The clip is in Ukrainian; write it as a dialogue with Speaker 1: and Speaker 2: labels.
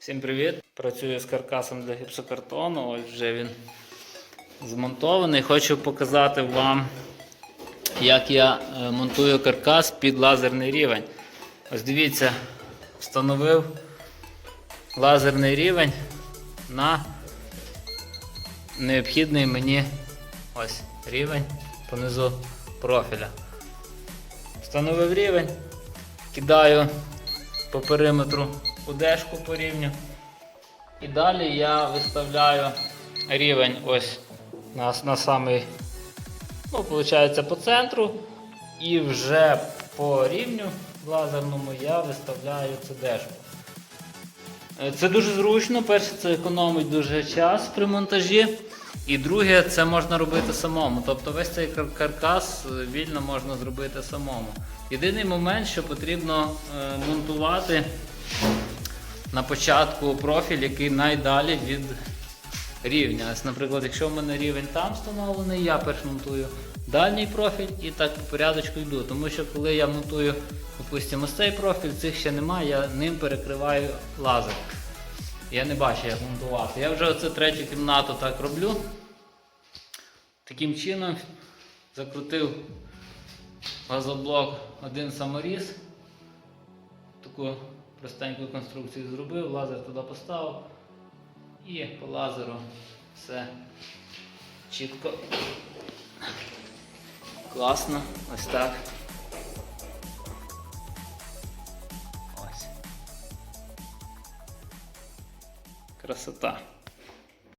Speaker 1: Всім привіт! Працюю з каркасом для гіпсокартону. Ось вже він змонтований. Хочу показати вам, як я е, монтую каркас під лазерний рівень. Ось дивіться, встановив лазерний рівень на необхідний мені ось рівень понизу профіля. Встановив рівень, кидаю по периметру удешку по рівню. І далі я виставляю рівень ось на, на самий, ну, виходить, по центру. І вже по рівню лазерному я виставляю цдшку. Е, Це дуже зручно. Перше, це економить дуже час при монтажі. І друге, це можна робити самому. Тобто весь цей каркас е, вільно можна зробити самому. Єдиний момент, що потрібно е, монтувати на початку профіль, який найдалі від рівня. Ось, наприклад, якщо в мене рівень там встановлений, я перш монтую дальній профіль і так по порядочку йду. Тому що коли я монтую, допустимо, ось цей профіль, цих ще немає, я ним перекриваю лазер. Я не бачу, як монтувати. Я вже оце третю кімнату так роблю. Таким чином закрутив газоблок один саморіз. Таку простеньку конструкцію зробив, лазер туди поставив і по лазеру все чітко. Класно, ось так. Ось. Красота.